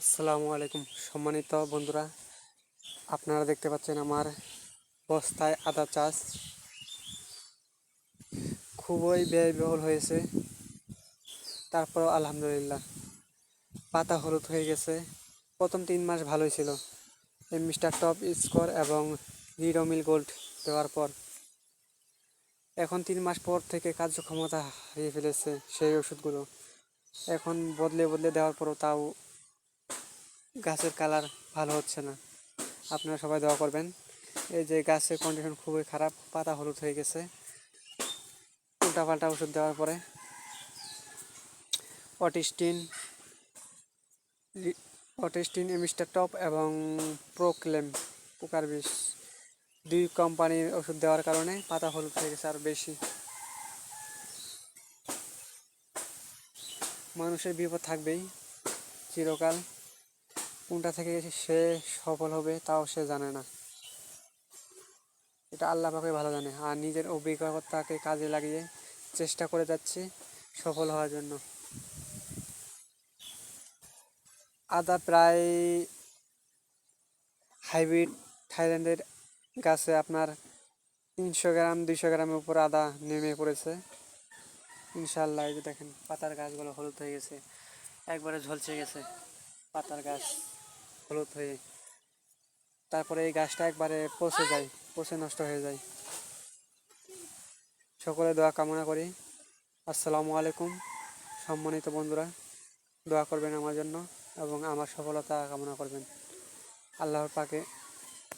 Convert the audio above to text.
আসসালামু আলাইকুম সম্মানিত বন্ধুরা, আপনারা দেখতে পাচ্ছেন আমার বস্তায় আদা চাষ। খুবই ব্যয়বহুল হয়েছে। তারপর আলহামদুলিল্লাহ পাতা হলুদ হয়ে গেছে। প্রথম তিন মাস ভালোই ছিল। এই মিস্টার টপ স্কোর এবং রিডোমিল গোল্ড দেওয়ার পর। এখন তিন মাস পর থেকে কার্যক্ষমতা হারিয়ে ফেলেছে সেই ওষুধগুলো। এখন বদলে বদলে দেওয়ার পরও তাও গাছের কালার ভালো হচ্ছে না। আপনারা সবাই দোয়া করবেন। এই যে গাছের কন্ডিশন খুবই খারাপ, পাতা হলুদ হয়ে গেছে। উল্টাপাল্টা ওষুধ দেওয়ার পরে অটিস্টিন অটিস্টিন এমিস্টার টপ এবং প্রোক্লেম, পোকার বিষ দুই কোম্পানির ওষুধ দেওয়ার কারণে পাতা হলুদ হয়ে গেছে আরও বেশি। মানুষের বিপদ থাকবেই, চিরকাল। কোনটা থেকে সে সফল হবে তাও সে জানে না। এটা আল্লাহ পাকে ভালো জানে। আর নিজের অভিজ্ঞতাকে কাজে লাগিয়ে চেষ্টা করে যাচ্ছি সফল হওয়ার জন্য। আদা প্রায় হাইব্রিড থাইল্যান্ডের গাছে আপনার তিনশো গ্রাম, দুইশো গ্রামের উপর আদা নেমে পড়েছে। ইনশাল্লাহ এই যে দেখেন, পাতার গাছগুলো হলুদ হয়ে গেছে। একবারে ঝলসে গেছে পাতার গাছ। হলুদ হয়ে তারপরে এই গাছটা একবারে পচে যায়, পচে নষ্ট হয়ে যায়। সকলে দোয়া কামনা করি। আসসালামু আলাইকুম। সম্মানিত বন্ধুরা, দোয়া করবেন আমার জন্য এবং আমার সফলতা কামনা করবেন। আল্লাহর পাকে